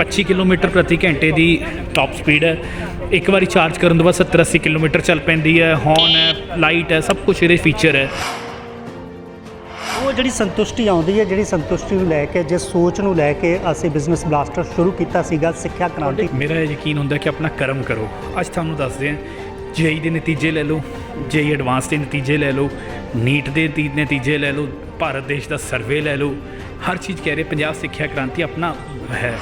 25 kilometre ਪ੍ਰਤੀ ਘੰਟੇ ਦੀ top speed ਹੈ। ਇੱਕ ਵਾਰੀ ਚਾਰਜ ਕਰਨ ਤੋਂ ਬਾਅਦ 70 80 ਕਿਲੋਮੀਟਰ ਚੱਲ ਪੈਂਦੀ ਹੈ। ਹੌਰਨ ਹੈ ਲਾਈਟ ਹੈ ਸਭ ਕੁਝ ਇਹਦੇ ਫੀਚਰ ਹੈ। ਉਹ ਜਿਹੜੀ ਸੰਤੁਸ਼ਟੀ ਆਉਂਦੀ ਹੈ ਜਿਹੜੀ ਸੰਤੁਸ਼ਟੀ ਨੂੰ ਲੈ ਕੇ ਜਿਸ ਸੋਚ ਨੂੰ ਲੈ ਕੇ ਅਸੀਂ ਬਿਜ਼ਨਸ ਬਲਾਸਟਰ ਸ਼ੁਰੂ ਕੀਤਾ ਸੀਗਾ ਸਿੱਖਿਆ ਕ੍ਰਾਂਤੀ। ਮੇਰਾ ਯਕੀਨ ਹੁੰਦਾ ਕਿ ਆਪਣਾ ਕਰਮ ਕਰੋ। ਅੱਜ ਤੁਹਾਨੂੰ ਦੱਸਦੇ ਹਾਂ ਜੇਈ ਦੇ ਨਤੀਜੇ ਲੈ ਲਓ ਜੇਈ ਐਡਵਾਂਸ ਦੇ ਨਤੀਜੇ ਲੈ ਲਓ ਨੀਟ ਦੇ ਨਤੀਜੇ ਲੈ ਲਓ ਭਾਰਤ ਦੇਸ਼ ਦਾ ਸਰਵੇ ਲੈ ਲਓ। ਹਰ ਚੀਜ਼ ਕਹਿ ਰਹੇ ਪੰਜਾਬ ਸਿੱਖਿਆ ਕ੍ਰਾਂਤੀ ਆਪਣਾ ਹੈ।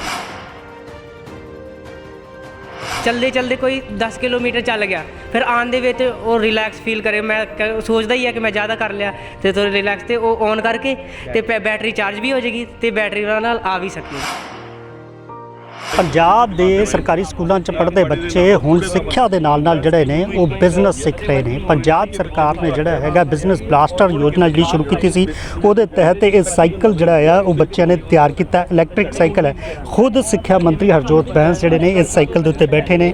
ਚਲਦੇ ਚਲਦੇ ਕੋਈ 10 ਕਿਲੋਮੀਟਰ ਚੱਲ ਗਿਆ, ਫਿਰ ਆਉਣ ਦੇ ਵਿੱਚ ਉਹ ਰਿਲੈਕਸ ਫੀਲ ਕਰੇ। ਮੈਂ ਕ- ਸੋਚਦਾ ਹੀ ਹੈ ਕਿ ਮੈਂ ਜ਼ਿਆਦਾ ਕਰ ਲਿਆ ਤੇ ਥੋੜਾ ਰਿਲੈਕਸ ਤੇ ਉਹ ਔਨ ਕਰਕੇ ਤੇ ਪੈ- ਬੈਟਰੀ ਚਾਰਜ ਵੀ ਹੋ ਜਾਏਗੀ ਤੇ ਬੈਟਰੀ ਨਾਲ ਆ ਵੀ ਸਕਦੀ। ਪੰਜਾਬ ਦੇ ਸਰਕਾਰੀ ਸਕੂਲਾਂ 'ਚ ਪੜ੍ਹਦੇ ਬੱਚੇ ਹੁਣ ਸਿੱਖਿਆ ਦੇ ਨਾਲ ਨਾਲ ਜਿਹੜੇ ਨੇ ਉਹ ਬਿਜ਼ਨਸ ਸਿੱਖ ਰਹੇ ਨੇ। ਪੰਜਾਬ ਸਰਕਾਰ ਨੇ ਜਿਹੜਾ ਹੈਗਾ ਬਿਜ਼ਨਸ ਬਲਾਸਟਰ ਯੋਜਨਾ ਜਿਹੜੀ ਸ਼ੁਰੂ ਕੀਤੀ ਸੀ ਉਹਦੇ ਤਹਿਤ ਇਹ ਸਾਈਕਲ ਜਿਹੜਾ ਆ ਉਹ ਬੱਚਿਆਂ ਨੇ ਤਿਆਰ ਕੀਤਾ। ਇਲੈਕਟ੍ਰਿਕ ਸਾਈਕਲ ਹੈ। ਖੁਦ ਸਿੱਖਿਆ ਮੰਤਰੀ ਹਰਜੋਤ ਬੈਂਸ ਜਿਹੜੇ ਨੇ ਇਸ ਸਾਈਕਲ ਦੇ ਉੱਤੇ ਬੈਠੇ ਨੇ।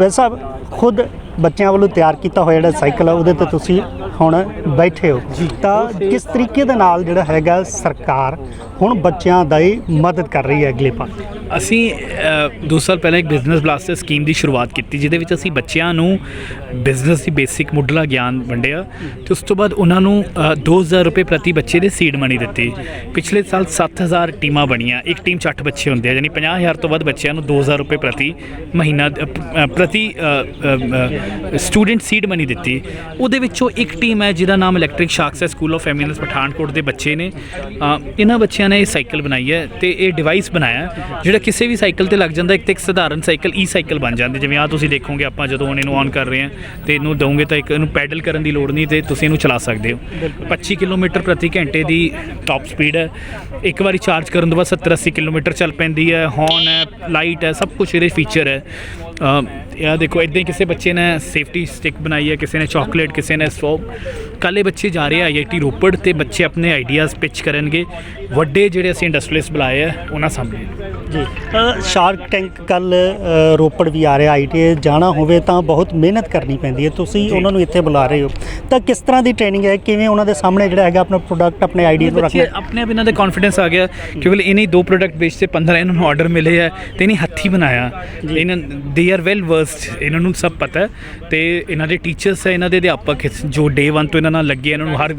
ਵੈਸੇ ਖੁਦ ਬੱਚਿਆਂ ਵੱਲੋਂ ਤਿਆਰ ਕੀਤਾ ਹੋਇਆ ਜਿਹੜਾ ਸਾਈਕਲ ਆ ਉਹਦੇ ਤੇ ਤੁਸੀਂ ਹੁਣ ਬੈਠੇ ਹੋ। ਤਾਂ ਕਿਸ ਤਰੀਕੇ ਦੇ ਨਾਲ ਜਿਹੜਾ ਹੈਗਾ ਸਰਕਾਰ ਹੁਣ ਬੱਚਿਆਂ ਦੀ ਮਦਦ ਕਰ ਰਹੀ ਹੈ ਅਗਲੇ ਪਾਸੇ? ਅਸੀਂ ਦੋ ਸਾਲ ਪਹਿਲਾਂ ਇੱਕ ਬਿਜ਼ਨਸ ਬਲਾਸਟਰ ਸਕੀਮ ਦੀ ਸ਼ੁਰੂਆਤ ਕੀਤੀ ਜਿਹਦੇ ਵਿੱਚ ਅਸੀਂ ਬੱਚਿਆਂ ਨੂੰ ਬਿਜ਼ਨਸ ਦੀ ਬੇਸਿਕ ਮੁੱਢਲਾ ਗਿਆਨ ਵੰਡਿਆ ਤੇ ਉਸ ਤੋਂ ਬਾਅਦ ਉਹਨਾਂ ਨੂੰ ਅ, 2000 ਰੁਪਏ ਪ੍ਰਤੀ ਬੱਚੇ ਦੇ ਸੀਡ ਮਨੀ ਦਿੱਤੀ। ਪਿਛਲੇ ਸਾਲ 7000 ਟੀਮਾਂ ਬਣੀਆਂ ਇੱਕ ਟੀਮ 'ਚ 8 ਬੱਚੇ ਹੁੰਦੇ ਆ ਯਾਨੀ 50000 ਤੋਂ ਵੱਧ ਬੱਚਿਆਂ ਨੂੰ 2000 ਰੁਪਏ ਪ੍ਰਤੀ ਮਹੀਨਾ ਪ੍ਰਤੀ ਸਟੂਡੈਂਟ ਸੀਡ ਮਨੀ ਦਿੱਤੀ। ਉਹਦੇ ਵਿੱਚੋਂ ਇੱਕ ਟੀਮ ਹੈ ਜਿਹਦਾ ਨਾਮ ਇਲੈਕਟ੍ਰਿਕ ਸ਼ਾਰਕਸ ਹੈ ਸਕੂਲ ਆਫ ਐਮੀਨੈਂਸ ਪਠਾਨਕੋਟ ਦੇ ਬੱਚੇ ਨੇ। ਇਹਨਾਂ ਬੱਚਿਆਂ ਨੇ ਇਹ ਸਾਈਕਲ ਬਣਾਈ ਹੈ ਤੇ ਇਹ ਡਿਵਾਈਸ ਬਣਾਇਆ ਜਿਹੜਾ ਕਿਸੇ ਵੀ ਸਾਈਕਲ ਤੇ ਲੱਗ ਜਾਂਦਾ ਇੱਕ ਤੇ ਇੱਕ ਸਧਾਰਨ ਸਾਈਕਲ ਈ ਸਾਈਕਲ ਬਣ ਜਾਂਦੇ ਜਿਵੇਂ ਆ ਤੁਸੀਂ ਦੇਖੋਗੇ ਆਪਾਂ ਜਦੋਂ ਇਹਨੂੰ ਔਨ ਕਰ ਰਹੇ ਹਾਂ ਤੇ ਇਹਨੂੰ ਦਵੋਗੇ ਤਾਂ ਇੱਕ ਇਹਨੂੰ ਪੈਡਲ ਕਰਨ ਦੀ ਲੋੜ ਨਹੀਂ ਤੇ ਤੁਸੀਂ ਇਹਨੂੰ ਚਲਾ ਸਕਦੇ ਹੋ। 25 ਕਿਲੋਮੀਟਰ ਪ੍ਰਤੀ ਘੰਟੇ ਦੀ ਟਾਪ ਸਪੀਡ ਹੈ। ਇੱਕ ਵਾਰੀ ਚਾਰਜ ਕਰਨ ਤੋਂ ਬਾਅਦ 70 80 ਕਿਲੋਮੀਟਰ ਚੱਲ ਪੈਂਦੀ ਹੈ। ਹੌਰਨ ਹੈ ਲਾਈਟ ਹੈ ਸਭ ਕੁਝ ਇਹਦੇ ਫੀਚਰ ਹੈ। ਇਹ ਦੇਖੋ, ਇਦਾਂ ਹੀ ਕਿਸੇ ਬੱਚੇ ਨੇ ਸੇਫਟੀ ਸਟਿਕ ਬਣਾਈ ਹੈ, ਕਿਸੇ ਨੇ ਚਾਕਲੇਟ ਕਿਸੇ ਨੇ ਸੋਪ ਕੱਲ੍ਹ ਬੱਚੇ ਜਾ ਰਹੇ ਆ ਆਈਆਈਟੀ ਰੋਪੜ ਤੇ ਬੱਚੇ ਆਪਣੇ ਆਈਡੀਆਜ਼ ਪਿਚ ਕਰਨਗੇ। ਵੱਡੇ ਜਿਹੜੇ ਅਸੀਂ ਇੰਡਸਟਰੀਅਲਿਸਟ ਬੁਲਾਏ ਆ, ਉਹਨਾਂ ਸਾਹਮਣੇ। ਜੀ। ਸ਼ਾਰਕ ਟੈਂਕ ਕੱਲ ਰੋਪੜ ਵੀ ਆ ਰਿਹਾ ਆਈਟੀ ਜਾਣਾ ਹੋਵੇ ਤਾਂ ਬਹੁਤ ਮਿਹਨਤ ਕਰਨੀ ਪੈਂਦੀ ਹੈ। ਤੁਸੀਂ ਉਹਨਾਂ ਨੂੰ ਇੱਥੇ ਬੁਲਾ ਰਹੇ ਹੋ। ਤਾਂ ਕਿਸ ਤਰ੍ਹਾਂ ਦੀ ਟ੍ਰੇਨਿੰਗ ਹੈ? ਕਿਵੇਂ ਉਹਨਾਂ ਦੇ ਸਾਹਮਣੇ ਜਿਹੜਾ ਹੈਗਾ ਆਪਣਾ ਪ੍ਰੋਡਕਟ ਆਪਣੇ ਆਈਡੀਆ ਨੂੰ ਰੱਖਣਾ ਆਪਣੇ ਆਪ ਇਹਨਾਂ ਦਾ ਕੌਨਫੀਡੈਂਸ ਆ ਗਿਆ। ਕਿਉਂਕਿ ਇਹਨੇ ਹੀ ਦੋ ਪ੍ਰੋਡਕਟ ਵੇਚਤੇ 15 ਇਹਨਾਂ ਨੂੰ ਆਰਡਰ ਮਿਲੇ ਆ ਤੇ ਇਹਨੇ ਹੱਥੀ ਬਣਾਇਆ। ਇਹਨਾਂ ਦੇ ਆਰ ਵੈਲ ਵਰਸਡ ਇਹਨਾਂ ਨੂੰ ਸਭ ਪਤਾ ਹੈ। ਤੇ ਇਹਨਾਂ ਦੇ ਟੀਚਰਸ ਹੈ ਇਹਨਾਂ ਦੇ ਅਧਿਆਪਕ ਜੋ ਡੇ 1 ਤੋਂ ਇਹਨਾਂ ਨਾਲ ਲੱਗੇ ਇਹਨਾਂ ਨੂੰ ਹਰ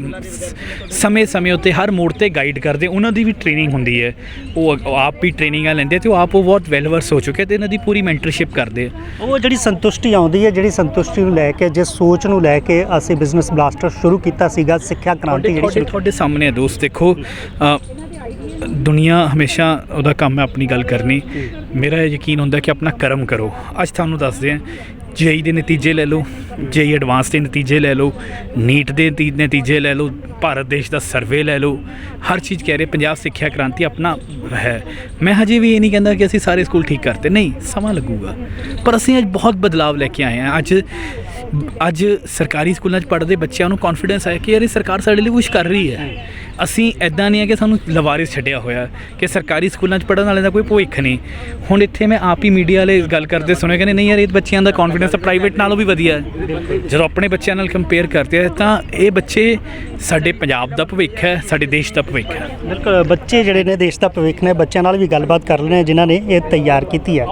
ਸਮੇਂ ਸਮੇਂ ਉੱਤੇ ਹਰ ਮੋੜ ਤੇ ਗਾਈਡ ਕਰਦੇ। ਉਹਨਾਂ ਦੀ ਵੀ ਟ੍ਰੇਨਿੰਗ ਹੁੰਦੀ ਹੈ। ਉਹ ਉਹ ਆਪ ਵੀ ਟ੍ਰੇਨਿੰਗਾਂ ਲੈਂਦੇ ਆ ਤੇ ਉਹ ਆਪ ਉਹ ਬਹੁਤ ਵੈਲ ਵਰਸ ਹੋ ਚੁੱਕੇ ਤੇ ਇਹਨਾਂ ਦੀ ਪੂਰੀ ਮੈਂਟਰਸ਼ਿਪ ਕਰਦੇ ਆ। ਉਹ ਜਿਹੜੀ ਸੰਤੁਸ਼ਟੀ ਆਉਂਦੀ ਹੈ ਜਿਹੜੀ ਸੰਤੁਸ਼ਟੀ ਨੂੰ ਲੈ ਕੇ ਜਿਸ ਸੋਚ ਨੂੰ ਲੈ ਕੇ ਅਸੀਂ ਬਿਜ਼ਨਸ ਬਲਾਸਟਰ ਸ਼ੁਰੂ ਕੀਤਾ ਸੀਗਾ ਸਿੱਖਿਆ ਕ੍ਰਾਂਤੀ ਜਿਹੜੀ ਤੁਹਾਡੇ ਸ਼ੁਰੂ ਤੁਹਾਡੇ ਸਾਹਮਣੇ ਹੈ ਦੋਸਤ ਦੇਖੋ ਦੁਨੀਆ ਹਮੇਸ਼ਾ ਉਹਦਾ ਕੰਮ ਹੈ ਆਪਣੀ ਗੱਲ ਕਰਨੀ। ਮੇਰਾ ਇਹ ਯਕੀਨ ਹੁੰਦਾ ਕਿ ਆਪਣਾ ਕਰਮ ਕਰੋ। ਅੱਜ ਤੁਹਾਨੂੰ ਦੱਸਦੇ ਹਾਂ ਜੇਈ ਦੇ ਨਤੀਜੇ ਲੈ ਲਓ ਜੇਈ ਐਡਵਾਂਸ ਦੇ ਨਤੀਜੇ ਲੈ ਲਓ ਨੀਟ ਦੇ ਨਤੀਜੇ ਲੈ ਲਓ, ਭਾਰਤ ਦੇਸ਼ ਦਾ ਸਰਵੇ ਲੈ ਲਓ, ਹਰ ਚੀਜ਼ ਕਹਿ ਰਹੇ ਪੰਜਾਬ ਸਿੱਖਿਆ ਕ੍ਰਾਂਤੀ ਆਪਣਾ ਹੈ। ਮੈਂ ਹਜੇ ਵੀ ਇਹ ਨਹੀਂ ਕਹਿੰਦਾ ਕਿ ਅਸੀਂ ਸਾਰੇ ਸਕੂਲ ਠੀਕ ਕਰਤੇ। ਨਹੀਂ, ਸਮਾਂ ਲੱਗੂਗਾ। ਪਰ ਅਸੀਂ ਅੱਜ ਬਹੁਤ ਬਦਲਾਵ ਲੈ ਕੇ ਆਏ ਹਾਂ। ਅੱਜ ਅੱਜ ਸਰਕਾਰੀ ਸਕੂਲਾਂ 'ਚ ਪੜ੍ਹਦੇ ਬੱਚਿਆਂ ਨੂੰ ਕੌਨਫੀਡੈਂਸ ਆਇਆ ਕਿ ਯਾਰ ਇਹ ਸਰਕਾਰ ਸਾਡੇ ਲਈ ਕੁਝ ਕਰ ਰਹੀ ਹੈ। ਅਸੀਂ ਐਦਾਂ ਨਹੀਂ ਹੈ ਕਿ ਸਾਨੂੰ ਲਵਾਰਿਸ ਛੱਡਿਆ ਹੋਇਆ ਕਿ ਸਰਕਾਰੀ ਸਕੂਲਾਂ 'ਚ ਪੜ੍ਹਨ ਵਾਲਿਆਂ ਦਾ ਕੋਈ ਭਵਿੱਖ ਨਹੀਂ। ਹੁਣ ਇੱਥੇ ਮੈਂ ਆਪ ਹੀ ਮੀਡੀਆ ਵਾਲੇ ਗੱਲ ਕਰਦੇ ਸੁਣਿਆ ਕਹਿੰਦੇ ਨਹੀਂ ਯਾਰ ਇਹ ਬੱਚਿਆਂ ਦਾ ਕੌਨਫੀਡੈਂਸ ਤਾਂ ਪ੍ਰਾਈਵੇਟ ਨਾਲੋਂ ਵੀ ਵਧੀਆ ਹੈ। ਜਦੋਂ ਆਪਣੇ ਬੱਚਿਆਂ ਨਾਲ ਕੰਪੇਅਰ ਕਰਦੇ ਆ ਤਾਂ ਇਹ ਬੱਚੇ ਸਾਡੇ ਪੰਜਾਬ ਦਾ ਭਵਿੱਖ ਹੈ ਸਾਡੇ ਦੇਸ਼ ਦਾ ਭਵਿੱਖ ਹੈ। ਬਿਲਕੁਲ ਬੱਚੇ ਜਿਹੜੇ ਨੇ ਦੇਸ਼ ਦਾ ਭਵਿੱਖ ਨੇ ਬੱਚਿਆਂ ਨਾਲ ਵੀ ਗੱਲਬਾਤ ਕਰ ਲੈਣੇ ਜਿਨ੍ਹਾਂ ਨੇ ਇਹ ਤਿਆਰ ਕੀਤੀ ਹੈ।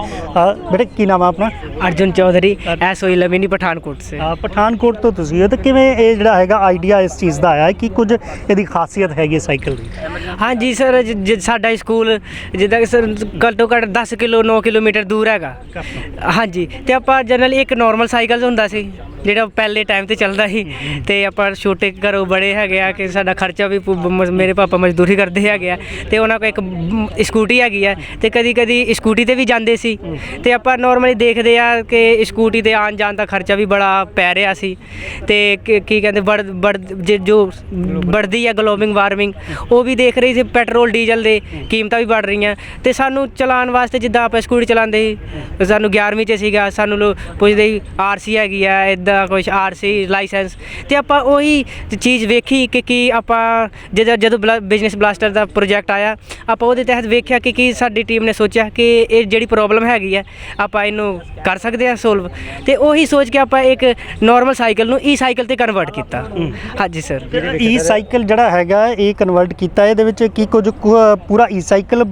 ਬੇਟੇ ਕੀ ਨਾਮ ਆ ਆਪਣਾ? ਅਰਜੁਨ ਚੌਧਰੀ ਐਸਓਈ ਲਵਿਨੀ ਪਠਾਨਕੋਟ ਸੇ। ਪਠਾਨਕੋਟ ਤੋਂ ਤੁਸੀਂ ਹੋ ਤਾਂ ਕਿਵੇਂ ਇਹ ਜਿਹੜਾ ਹੈਗਾ ਆਈਡੀਆ ਇਸ ਚੀਜ਼ ਦਾ ਆਇਆ ਹੈ ਕਿ ਕੁਝ ਇਹਦੀ ਖਾਸੀਅਤ ਹੈਗੀ ਸਾਈਕਲ ਦੀ। ਹਾਂਜੀ ਸਰ ਜ- ਜ- ਸਾਡਾ ਸਕੂਲ ਜਿੱਦਾਂ ਕਿ ਸਰ ਘੱਟੋ ਘੱਟ 10 ਕਿਲੋ 9 ਕਿਲੋਮੀਟਰ ਦੂਰ ਹੈਗਾ। ਹਾਂਜੀ ਤੇ ਆਪਾਂ ਜਨਰਲੀ ਇੱਕ ਨਾਰਮਲ ਸਾਈਕਲ ਹੁੰਦਾ ਸੀ। ਜਿਹੜਾ ਪਹਿਲੇ ਟਾਈਮ ਤੇ ਚੱਲਦਾ ਸੀ ਤੇ ਆਪਾਂ ਛੋਟੇ ਘਰੋਂ ਬੜੇ ਹੈਗੇ ਆ ਕਿ ਸਾਡਾ ਖਰਚਾ ਵੀ ਪੂ- ਮ- ਮੇਰੇ ਪਾਪਾ ਮਜ਼ਦੂਰੀ ਕਰਦੇ ਹੈਗੇ ਆ ਤੇ ਉਹਨਾਂ ਕੋਲ ਇੱਕ ਮ, ਸਕੂਟੀ ਹੈਗੀ ਆ ਤੇ ਕਦੀ ਕਦੀ ਸਕੂਟੀ ਤੇ ਵੀ ਜਾਂਦੇ ਸੀ ਤੇ ਆਪਾਂ ਨਾਰਮਲੀ ਦੇਖਦੇ ਆ ਕਿ ਸਕੂਟੀ ਤੇ ਆਉਣ ਜਾਣ ਦਾ ਖਰਚਾ ਵੀ ਬੜਾ ਪੈ ਰਿਹਾ ਸੀ ਤੇ ਕੀ ਕੀ ਕਹਿੰਦੇ ਬੜ ਬੜ ਜੇ- ਜੋ बढ़ਦੀ ਆ ਗਲੋਬਲ ਵਾਰਮਿੰਗ ਉਹ ਵੀ ਦੇਖ ਰਹੀ ਸੀ ਪੈਟਰੋਲ ਡੀਜ਼ਲ ਦੇ ਕੀਮਤਾਂ ਵੀ ਵੱਧ ਰਹੀਆਂ ਤੇ ਸਾਨੂੰ ਚਲਾਉਣ ਵਾਸਤੇ ਜਿੱਦਾਂ ਆਪਾਂ ਸਕੂਟੀ ਚਲਾਉਂਦੇ ਸੀ ਸਾਨੂੰ 11ਵੀਂ ਚ ਸੀਗਾ ਸਾਨੂੰ ਲੋ ਪੁੱਛਦੇ ਸੀ ਆਰਸੀ ਹੈਗੀ ਆ ਇਦਾਂ ਕੁਝ ਆਰਸੀ ਲਾਇਸੈਂਸ ਤੇ ਆਪਾਂ ਉਹੀ ਚੀਜ਼ ਵੇਖੀ ਕਿ ਕੀ ਆਪਾਂ ਜਦੋਂ ਜਦੋਂ ਬਿਜ਼ਨਸ ਬਲਾਸਟਰ ਦਾ ਪ੍ਰੋਜੈਕਟ ਆਇਆ ਆਪਾਂ ਉਹਦੇ ਤਹਿਤ ਵੇਖਿਆ ਕਿ ਕੀ ਸਾਡੀ ਟੀਮ ਨੇ ਸੋਚਿਆ ਕਿ ਇਹ ਜਿਹੜੀ ਪ੍ਰੋਬਲਮ ਹੈਗੀ ਹੈ ਆਪਾਂ ਇਹਨੂੰ ਕਰ ਸਕਦੇ ਹਾਂ ਸੋਲਵ ਤੇ ਉਹੀ ਸੋਚ ਕੇ ਆਪਾਂ ਇੱਕ ਨਾਰਮਲ ਸਾਈਕਲ ਨੂੰ ਈ ਸਾਈਕਲ ਤੇ ਕਨਵਰਟ ਕੀਤਾ। ਹਾਂਜੀ ਸਰ ਈ ਸਾਈਕਲ ਜਿਹੜਾ ਹੈਗਾ ਇਹ ਕਨਵਰਟ ਕੀਤਾ ਇਹਦੇ ਵਿੱਚ ਕੀ ਕੁਝ ਪੂਰਾ ਈ ਸਾਈਕਲ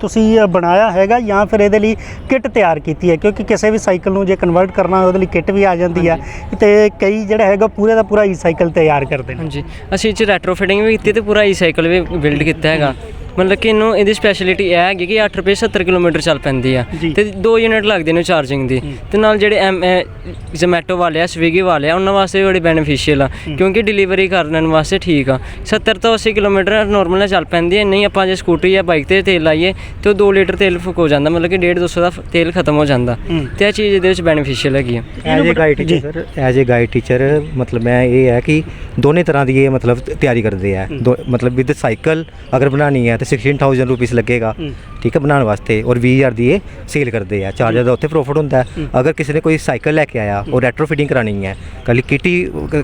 ਤੁਸੀਂ ਬਣਾਇਆ ਹੈਗਾ ਜਾਂ ਫਿਰ ਇਹਦੇ ਲਈ ਕਿੱਟ ਤਿਆਰ ਕੀਤੀ ਹੈ? ਕਿਉਂਕਿ ਕਿਸੇ ਵੀ ਸਾਈਕਲ ਨੂੰ ਜੇ ਕਨਵਰਟ ਕਰਨਾ ਉਹਦੇ ਲਈ ਕਿੱਟ ਵੀ ਆ ਜਾਂਦੀ ਹੈ। ਤੇ ਕਈ ਜਿਹੜਾ ਹੈਗਾ ਪੂਰੇ ਦਾ ਪੂਰਾ ਈ ਸਾਈਕਲ ਤਿਆਰ ਕਰਦੇ ਨੇ। ਹਾਂਜੀ, ਅਸੀਂ ਇਹ 'ਚ ਰੈਟਰੋ ਫਿਟਿੰਗ ਵੀ ਕੀਤੀ ਤੇ ਪੂਰਾ ਈ ਸਾਈਕਲ ਵੀ ਬਿਲਡ ਕੀਤਾ ਹੈਗਾ। ਮਤਲਬ ਕਿ ਇਹਨੂੰ ਇਹਦੀ ਸਪੈਸ਼ਲਿਟੀ ਇਹ ਹੈਗੀ ਕਿ 8 ਰੁਪਏ 70 ਕਿਲੋਮੀਟਰ ਚੱਲ ਪੈਂਦੀ ਆ। ਤੇ 2 ਯੂਨਿਟ ਲੱਗਦੇ ਨੇ ਚਾਰਜਿੰਗ ਦੀ। ਤੇ ਨਾਲ ਜਿਹੜੇ ਐਮ ਜ਼ੋਮੈਟੋ ਵਾਲੇ ਆ ਸਵੀਗੀ ਵਾਲੇ ਆ ਉਹਨਾਂ ਵਾਸਤੇ ਬੜੀ ਬੈਨੀਫੀਸ਼ੀਅਲ ਆ। ਕਿਉਂਕਿ ਡਿਲੀਵਰੀ ਕਰਨ ਵਾਸਤੇ ਠੀਕ ਆ। 70 ਤੋਂ 80 ਕਿਲੋਮੀਟਰ ਨਾਰਮਲ ਚੱਲ ਪੈਂਦੀ ਹੈ ਨਹੀਂ ਆਪਾਂ ਜੇ ਸਕੂਟਰੀ ਜਾਂ ਬਾਈਕ ਤੇ ਤੇਲ ਲਾਈਏ ਤੇ ਉਹ 2 ਲੀਟਰ ਤੇਲ ਫੁੱਕ ਹੋ ਜਾਂਦਾ। ਮਤਲਬ ਕਿ 1.5 200 ਦਾ ਤੇਲ ਖਤਮ ਹੋ ਜਾਂਦਾ। ਤੇ ਇਹ ਚੀਜ਼ ਇਹਦੇ ਵਿੱਚ ਬੈਨੀਫੀਸ਼ੀਅਲ ਹੈਗੀ ਆ। ਐਜ਼ ਏ ਗਾਈਡ ਜੀ। Teacher as a guide teacher ਮਤਲਬ ਮੈਂ ਇਹ ਹੈ ਕਿ ਦੋਨੇ ਤਰ੍ਹਾਂ ਦੀ ਇਹ ਮਤਲਬ ਤਿਆਰੀ ਕਰਦੇ ਆ। ਦੋ- ਮਤਲਬ ਵਿਦ ਸਾਈਕਲ ਅਗਰ ਬਣਾਣੀ ਹੈ ਤੇ 16000 ਰੁਪੀਸ ਲੱਗੇਗਾ ਠੀਕ ਹੈ ਬਣਾਉਣ ਵਾਸਤੇ ਔਰ 20000 ਦੀ ਇਹ ਸੇਲ ਕਰਦੇ ਆ। ਚਾਰਜਰ ਦਾ ਉੱਥੇ ਪ੍ਰੋਫਿਟ ਹੁੰਦਾ ਹੈ। ਅਗਰ ਕਿਸੇ ਨੇ ਕੋਈ ਸਾਈਕਲ ਲੈ ਕੇ ਆਇਆ ਉਹ ਰੈਟਰੋ ਫਿਟਿੰਗ ਕਰਾਣੀ ਹੈ ਕੱਲੀ ਕਿਟੀ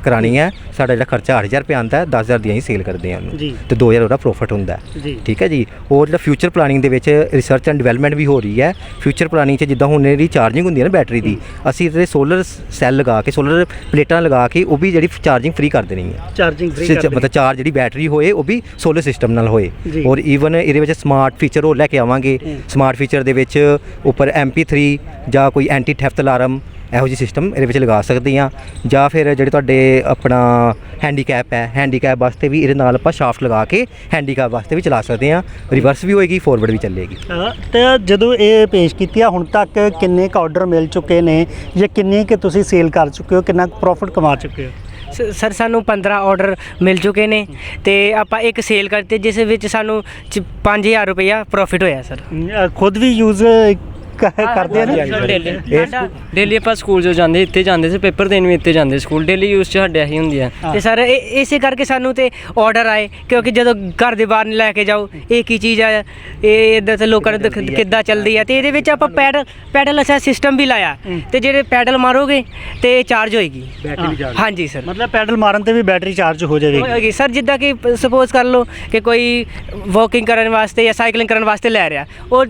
ਕਰਾਣੀ ਹੈ ਸਾਡਾ ਜਿਹੜਾ ਖਰਚਾ 8000 ਰੁਪਏ ਆਉਂਦਾ ਹੈ 10000 ਦੀਆਂ ਹੀ ਸੇਲ ਕਰਦੇ ਆ ਜੀ। ਉਹਨੂੰ ਤੇ 2000 ਉਹਦਾ ਪ੍ਰੋਫਿਟ ਹੁੰਦਾ ਹੈ। ਜੀ। ਠੀਕ ਹੈ ਜੀ। ਔਰ ਜਿਹੜਾ ਫਿਊਚਰ ਪਲਾਨਿੰਗ ਦੇ ਵਿੱਚ ਰਿਸਰਚ ਐਂਡ ਡਿਵੈਲਪਮੈਂਟ ਵੀ ਹੋ ਰਹੀ ਹੈ। ਫਿਊਚਰ ਪਲਾਨਿੰਗ 'ਚ ਜਿੱਦਾਂ ਹੁਣ ਇਹਦੀ ਚਾਰਜਿੰਗ ਹੁੰਦੀ ਹੈ ਨਾ ਬੈਟਰੀ ਦੀ ਅਸੀਂ ਇਹਦੇ ਸੋਲਰ ਸੈੱਲ ਲਗਾ ਕੇ ਸੋਲਰ ਪਲੇਟਾਂ ਲਗਾ ਕੇ ਉਹ ਵੀ ਜਿਹੜੀ ਚਾਰਜਿੰਗ ਫ੍ਰੀ ਕਰ ਦੇਣੀ ਹੈ। ਚਾਰਜਿੰਗ ਫ੍ਰੀ ਮਤਲਬ ਚਾਰਜ ਜਿਹੜੀ ਬੈਟਰੀ ਹੋਏ ਉਹ ਵੀ ਸੋਲਰ ਸਿਸਟਮ ਨਾਲ ਹੋਏ। ਜੀ। ਔਰ ਈਵਨ ਇਹਦੇ ਵਿੱਚ ਸਮਾਰਟ ਫੀਚਰ ਉਹ ਲੈ ਕੇ ਆਵਾਂਗੇ। ਸਮਾਰਟ ਫੀਚਰ ਦੇ ਵਿੱਚ ਉੱਪਰ MP3 ਜਾਂ ਕੋਈ ਐਂਟੀ ਥੈਫਟ ਅਲਾਰਮ ਇਹੋ ਜਿਹੀ ਸਿਸਟਮ ਇਹਦੇ ਵਿੱਚ ਲਗਾ ਸਕਦੇ ਆ ਜਾਂ ਫਿਰ ਜਿਹੜੇ ਤੁਹਾਡੇ ਆਪਣਾ ਹੈਂਡੀਕੈਪ ਹੈ ਹੈਂਡੀਕੈਪ ਵਾਸਤੇ ਵੀ ਇਹਦੇ ਨਾਲ ਆਪਾਂ ਸ਼ਾਫਟ ਲਗਾ ਕੇ ਹੈਂਡੀਕੈਪ ਵਾਸਤੇ ਵੀ ਚਲਾ ਸਕਦੇ ਆ ਰਿਵਰਸ ਵੀ ਹੋਏਗੀ ਫਾਰਵਰਡ ਵੀ ਚੱਲੇਗੀ। ਤੇ ਜਦੋਂ ਇਹ ਪੇਸ਼ ਕੀਤੀ ਆ ਹੁਣ ਤੱਕ ਕਿੰਨੇ ਕ ਆਰਡਰ ਮਿਲ ਚੁੱਕੇ ਨੇ ਜਾਂ ਕਿੰਨੇ ਕਿ ਤੁਸੀਂ ਸੇਲ ਕਰ ਚੁੱਕੇ ਹੋ ਕਿੰਨਾ ਪ੍ਰੋਫਿਟ ਕਮਾ ਚੁੱਕੇ ਹੋ? ਸ- ਸਰ ਸਾਨੂੰ 15 ਆਰਡਰ ਮਿਲ ਚੁੱਕੇ ਨੇ ਤੇ ਆਪਾਂ ਇੱਕ ਸੇਲ ਕਰਤੇ ਜਿਸ ਵਿੱਚ ਸਾਨੂੰ 5000 ਰੁਪਇਆ ਪ੍ਰੋਫਿਟ ਹੋਇਆ ਸਰ। ਅ, ਖੁਦ ਵੀ ਯੂਜ਼ ਕਰਦੇ ਆ ਨਾ? ਡੇਲੀ ਸਾਡਾ ਡੇਲੀ ਆਪਾਂ ਸਕੂਲ ਜੋ ਜਾਂਦੇ ਇੱਥੇ ਜਾਂਦੇ ਸੀ ਪੇਪਰ ਦੇਣ ਵੀ ਇੱਥੇ ਜਾਂਦੇ ਸਕੂਲ। ਡੇਲੀ ਯੂਜ਼ 'ਚ ਸਾਡੇ ਇਹੀ ਹੁੰਦੀ ਆ ਤੇ ਸਰ ਇਹ- ਇਸੇ ਕਰਕੇ ਸਾਨੂੰ ਤੇ ਆਰਡਰ ਆਏ ਕਿਉਂਕਿ ਜਦੋਂ ਘਰ ਦੇ ਬਾਹਰ ਨਹੀਂ ਲੈ ਕੇ ਜਾਓ ਇਹ ਕੀ ਚੀਜ਼ ਆ? ਇਹ ਇਦਾਂ ਤੇ ਲੋਕਾਂ ਨੂੰ ਦਿਖ- ਕਿੱਦਾਂ ਚੱਲਦੀ ਆ? ਤੇ ਇਹਦੇ ਵਿੱਚ ਆਪਾਂ ਪੈਡਲ ਪੈਡਲ ਅਸਾ ਸਿਸਟਮ ਵੀ ਲਾਇਆ। ਤੇ ਜਿਹੜੇ ਪੈਡਲ ਮਾਰੋਗੇ ਤੇ ਚਾਰਜ ਹੋਏਗੀ। ਹਾਂਜੀ ਸਰ ਮਤਲਬ ਪੈਡਲ ਮਾਰਨ ਤੇ ਵੀ ਬੈਟਰੀ ਚਾਰਜ ਹੋ ਜਾਵੇਗੀ। ਹੋਏਗੀ। ਸਰ ਜਿੱਦਾਂ ਕਿ ਸਪੋਜ਼ ਕਰ ਲਓ ਕਿ ਕੋਈ ਵਾਕਿੰਗ ਕਰਨ ਵਾਸਤੇ ਜਾਂ ਸਾਈਕਲਿੰਗ ਕਰਨ ਵਾਸਤੇ ਲੈ ਰਿਹਾ। ਉਹ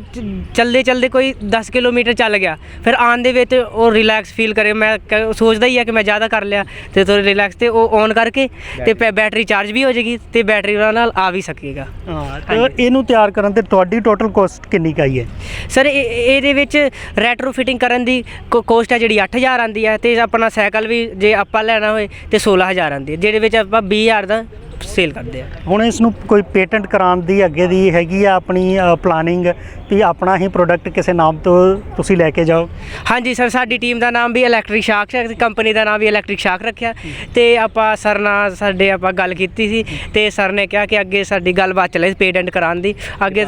ਚੱਲਦੇ ਚੱਲਦੇ ਕੋਈ 10 ਕਿਲੋਮੀਟਰ ਚੱਲ ਗਿਆ। ਫਿਰ ਆਉਣ ਦੇ ਵਿੱਚ ਉਹ ਰਿਲੈਕਸ ਫੀਲ ਕਰੇ। ਮੈਂ ਕ- ਸੋਚਦਾ ਹੀ ਆ ਕਿ ਮੈਂ ਜ਼ਿਆਦਾ ਕਰ ਲਿਆ। ਤੇ ਥੋੜਾ ਰਿਲੈਕਸ ਤੇ ਉਹ ਔਨ ਕਰਕੇ ਤੇ ਪੈ- ਬੈਟਰੀ ਚਾਰਜ ਵੀ ਹੋ ਜਾਏਗੀ ਤੇ ਬੈਟਰੀ ਨਾਲ ਆ ਵੀ ਸਕੇਗਾ। ਹਾਂ ਤੇ ਇਹਨੂੰ ਤਿਆਰ ਕਰਨ ਤੇ ਤੁਹਾਡੀ ਟੋਟਲ ਕੋਸਟ ਕਿੰਨੀ ਕਾਈ ਹੈ? ਸਰ ਇਹ- ਇਹ- ਇਹਦੇ ਵਿੱਚ ਰੈਟਰੋ ਫਿਟਿੰਗ ਕਰਨ ਦੀ ਕੋਸਟ ਹੈ ਜਿਹੜੀ 8000 ਆਂਦੀ ਹੈ ਤੇ ਆਪਣਾ ਸਾਈਕਲ ਵੀ ਜੇ ਆਪਾਂ ਲੈਣਾ ਹੋਏ ਤੇ 16000 ਆਂਦੀ ਹੈ ਜਿਹਦੇ ਵਿੱਚ ਆਪਾਂ 20000 ਦਾ ਸੇਲ ਕਰਦੇ ਆ। ਹੁਣ ਇਸ ਨੂੰ ਕੋਈ ਪੇਟੈਂਟ ਕਰਾਉਣ ਦੀ ਅੱਗੇ ਦੀ ਹੈਗੀ ਆ ਆਪਣੀ ਪਲਾਨਿੰਗ ਵੀ ਆਪਣਾ ਹੀ ਪ੍ਰੋਡਕਟ ਕਿਸੇ ਨਾਮ ਤੋਂ ਤੁਸੀਂ ਲੈ ਕੇ ਜਾਓ। ਹਾਂਜੀ ਸਰ ਸਾਡੀ ਟੀਮ ਦਾ ਨਾਮ ਵੀ ਇਲੈਕਟ੍ਰਿਕ ਸ਼ਾਕ ਹੈ ਕੰਪਨੀ ਦਾ ਨਾਮ ਵੀ ਇਲੈਕਟ੍ਰਿਕ ਸ਼ਾਕ ਰੱਖਿਆ। ਤੇ ਆਪਾਂ ਸਰ ਨਾਲ ਸਾਡੇ ਆਪਾਂ ਗੱਲ ਕੀਤੀ ਸੀ ਤੇ ਸਰ ਨੇ ਕਿਹਾ ਕਿ ਅੱਗੇ ਸਾਡੀ ਗੱਲਬਾਤ ਚੱਲੇ ਪੇਟੈਂਟ ਕਰਾਉਣ ਦੀ। ਅੱਗੇ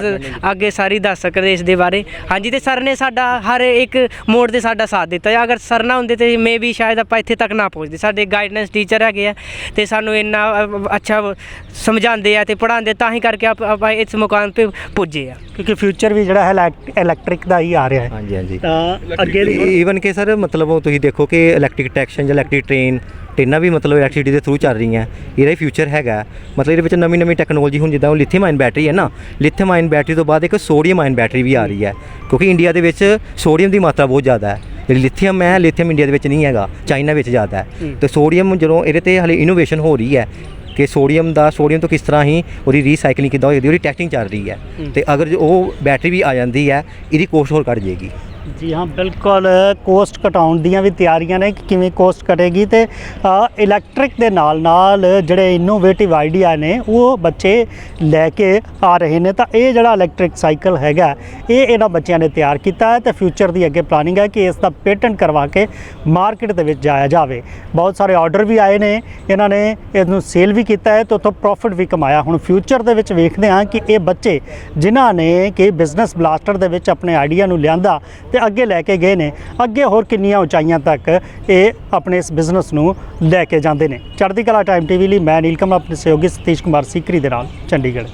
ਅੱਗੇ ਸਾਰੀ ਦੱਸ ਸਕਦੇ ਇਸ ਦੇ ਬਾਰੇ। ਹਾਂਜੀ ਤੇ ਸਰ ਨੇ ਸਾਡਾ ਹਰ ਇੱਕ ਮੋੜ ਤੇ ਸਾਡਾ ਸਾਥ ਦਿੱਤਾ। ਅਗਰ ਸਰ ਨਾ ਹੁੰਦੇ ਤੇ ਮੇ ਵੀ ਸ਼ਾਇਦ ਆਪਾਂ ਇੱਥੇ ਤੱਕ ਨਾ ਪਹੁੰਚਦੇ। ਸਾਡੇ ਗਾਈਡੈਂਸ ਟੀਚਰ ਹੈਗੇ ਆ ਤੇ ਸਾਨੂੰ ਇੰਨਾ ਅ, ਅੱਛਾ ਸਮਝਾਉਂਦੇ ਆ ਤੇ ਪੜ੍ਹਾਉਂਦੇ ਤਾਂ ਹੀ ਕਰਕੇ ਆਪ- ਆਪਾਂ ਇਸ ਮੁਕਾਮ ਤੇ ਪੁੱਜੇ ਆ। ਕਿਉਂਕਿ ਫਿਊਚਰ ਵੀ ਜਿਹੜਾ ਹੈ ਇਲੈਕਟ੍ਰਿਕ ਦਾ ਹੀ ਆ ਰਿਹਾ ਹੈ। ਹਾਂਜੀ ਹਾਂਜੀ। ਤਾਂ ਅੱਗੇ ਦੀ ਈਵਨ ਕਿ ਸਰ ਮਤਲਬ ਉਹ ਤੁਸੀਂ ਦੇਖੋ ਕਿ ਇਲੈਕਟ੍ਰਿਕ ਟੈਕਸ਼ਨ ਜਾਂ ਇਲੈਕਟ੍ਰਿਕ ਟ੍ਰੇਨ ਟ੍ਰੇਨਾਂ ਵੀ ਮਤਲਬ ਇਲੈਕਟ੍ਰਿਸਿਟੀ ਦੇ ਥਰੂ ਚੱਲ ਰਹੀਆਂ। ਇਹਦਾ ਹੀ ਫਿਊਚਰ ਹੈਗਾ। ਮਤਲਬ ਇਹਦੇ ਵਿੱਚ ਨਵੀਂ ਨਵੀਂ ਟੈਕਨੋਲੋਜੀ ਹੁਣ ਜਿੱਦਾਂ ਉਹ ਲਿਥੀਅਮ ਆਇਨ ਬੈਟਰੀ ਹੈ ਨਾ। ਲਿਥੀਅਮ ਆਇਨ ਬੈਟਰੀ ਤੋਂ ਬਾਅਦ ਇੱਕ ਸੋਡੀਅਮ ਆਇਨ ਬੈਟਰੀ ਵੀ ਆ ਰਹੀ ਹੈ। ਕਿਉਂਕਿ ਇੰਡੀਆ ਦੇ ਵਿੱਚ ਸੋਡੀਅਮ ਦੀ ਮਾਤਰਾ ਬਹੁਤ ਜ਼ਿਆਦਾ ਹੈ। ਜਿਹੜੀ ਲਿਥੀਅਮ ਹੈ ਲਿਥੀਅਮ ਇੰਡੀਆ ਦੇ ਵਿੱਚ ਨਹੀਂ ਹੈਗਾ। ਚਾਈਨਾ ਵਿੱਚ ਜ਼ਿਆਦਾ ਹੈ। ਤੇ ਸੋਡੀਅਮ ਜਦੋਂ ਇਹਦੇ ਤੇ ਹਲੇ ਇਨੋਵੇਸ਼ਨ ਹੋ ਰਹੀ ਹੈ ਕਿ ਸੋਡੀਅਮ ਦਾ ਸੋਡੀਅਮ ਤੋਂ ਕਿਸ ਤਰ੍ਹਾਂ ਹੀ ਉਹਦੀ ਰੀਸਾਈਕਲਿੰਗ ਕਿੱਦਾਂ ਹੋਏਗੀ ਉਹਦੀ ਟੈਸਟਿੰਗ ਚੱਲ ਰਹੀ ਹੈ। ਤੇ ਅਗਰ ਜੋ ਉਹ ਬੈਟਰੀ ਵੀ ਆ ਜਾਂਦੀ ਹੈ ਇਹਦੀ ਕੋਸਟ ਹੋਰ ਘਟ ਜਾਏਗੀ। ਜੀ ਹਾਂ, ਬਿਲਕੁਲ ਕੋਸਟ ਘਟਾਉਣ ਦੀਆਂ ਵੀ ਤਿਆਰੀਆਂ ਨੇ ਕਿ ਕਿਵੇਂ ਕੋਸਟ ਘਟੇਗੀ ਤੇ ਇਲੈਕਟ੍ਰਿਕ ਦੇ ਨਾਲ ਨਾਲ ਜਿਹੜੇ ਇਨੋਵੇਟਿਵ ਆਈਡੀਆ ਨੇ, ਉਹ ਬੱਚੇ ਲੈ ਕੇ ਆ ਰਹੇ ਨੇ। ਤਾਂ ਇਹ ਜਿਹੜਾ ਇਲੈਕਟ੍ਰਿਕ ਸਾਈਕਲ ਹੈਗਾ, ਇਹ ਇਹਨਾਂ ਬੱਚਿਆਂ ਨੇ ਤਿਆਰ ਕੀਤਾ ਹੈ ਤੇ ਫਿਊਚਰ ਦੀ ਅੱਗੇ ਪਲਾਨਿੰਗ ਹੈ ਕਿ ਇਸ ਦਾ ਪੇਟੈਂਟ ਕਰਵਾ ਕੇ ਮਾਰਕੀਟ ਦੇ ਵਿੱਚ ਜਾਇਆ ਜਾਵੇ। ਬਹੁਤ ਸਾਰੇ ਆਰਡਰ ਵੀ ਆਏ ਨੇ, ਇਹਨਾਂ ਨੇ ਇਸ ਨੂੰ ਸੇਲ ਵੀ ਕੀਤਾ ਹੈ ਤੇ ਉੱਥੋਂ ਪ੍ਰੋਫਿਟ ਵੀ ਕਮਾਇਆ। ਹੁਣ ਫਿਊਚਰ ਦੇ ਵਿੱਚ ਵੇਖਦੇ ਹਾਂ ਕਿ ਇਹ ਬੱਚੇ ਜਿਨ੍ਹਾਂ ਨੇ ਕਿ ਬਿਜ਼ਨਸ ਬਲਾਸਟਰ ਦੇ ਵਿੱਚ ਆਪਣੇ ਆਈਡੀਆ ਨੂੰ ਲਿਆਂਦਾ ਤੇ ਅੱਗੇ ਲੈ ਕੇ ਗਏ ਨੇ। ਅੱਗੇ ਹੋਰ ਕਿੰਨੀਆਂ ਉਚਾਈਆਂ ਤੱਕ ਇਹ ਆਪਣੇ ਇਸ ਬਿਜ਼ਨਸ ਨੂੰ ਲੈ ਕੇ ਜਾਂਦੇ ਨੇ। ਚੜ੍ਹਦੀ ਕਲਾ ਟਾਈਮ ਟੀਵੀ ਲਈ ਮੈਂ ਨੀਲਕਮਲ, ਆਪਣੇ ਸਹਿਯੋਗੀ ਸਤੀਸ਼ ਕੁਮਾਰ ਸੀਕਰੀ ਦੇ ਨਾਲ ਚੰਡੀਗੜ੍ਹ।